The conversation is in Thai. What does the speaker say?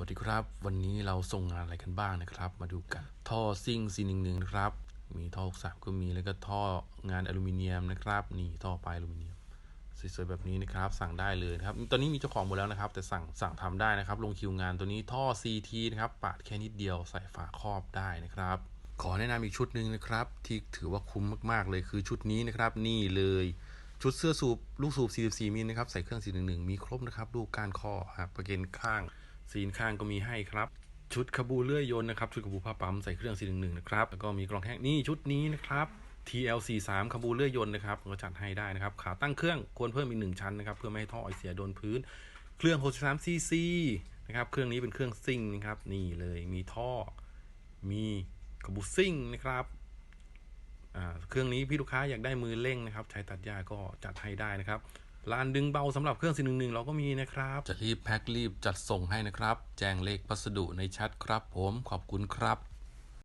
วัสดีครับ วันนี้เราส่งงานอะไรกันบ้างนะครับ มาดูกัน ท่อซิ่ง C11 นะครับ มีท่อ63ก็มีแล้วก็ท่องานอลูมิเนียมนะครับ นี่ท่อปลายอลูมิเนียมสวยๆแบบนี้นะครับ สั่งได้เลยนะครับ ตอนนี้มีเจ้าของหมดแล้วนะครับ แต่สั่งสั่งทำได้นะครับ ลงคิวงานตัวนี้ท่อ CT นะครับ ปาดแค่นิดเดียวใส่ฝาครอบได้นะครับ ขอแนะนำอีกชุดหนึ่งนะครับ ที่ถือว่าคุ้มมากๆเลยคือชุดนี้นะครับ นี่เลยชุดเสื้อสูบลูกสูบ 44มิลนะครับ ใส่เครื่อง 411 มีครบนะครับลูกก้านข้อครับประเกนข้าง ซีนข้างก็มีให้ครับ ชุดขบูเลื่อยยนต์นะครับ ชุดขบูผ้าปั๊มใส่เครื่อง411 นะครับ แล้วก็มีกรองแห้งนี่ชุดนี้นะครับ TL43 ขบูเลื่อยยนต์นะครับก็จัดให้ได้นะครับ ขาตั้งเครื่องควรเพิ่มอีกหนึ่งชั้นนะครับ เพื่อไม่ให้ท่อไอเสียโดนพื้น เครื่อง63 cc นะครับ เครื่องนี้เป็นเครื่องซิ่งนะครับ นี่เลยมีท่อ มีขบูซิ่งนะครับเครื่องนี้พี่ลูกค้าอยากได้มือเร่งนะครับ ใช้ตัดหญ้าก็จัดให้ได้นะครับ ลานดึงเบาสำหรับเครื่อง411เราก็มีนะครับ จะรีบแพ็ครีบจัดส่งให้นะครับ แจ้งเลขพัสดุในแชทครับ ผมขอบคุณครับ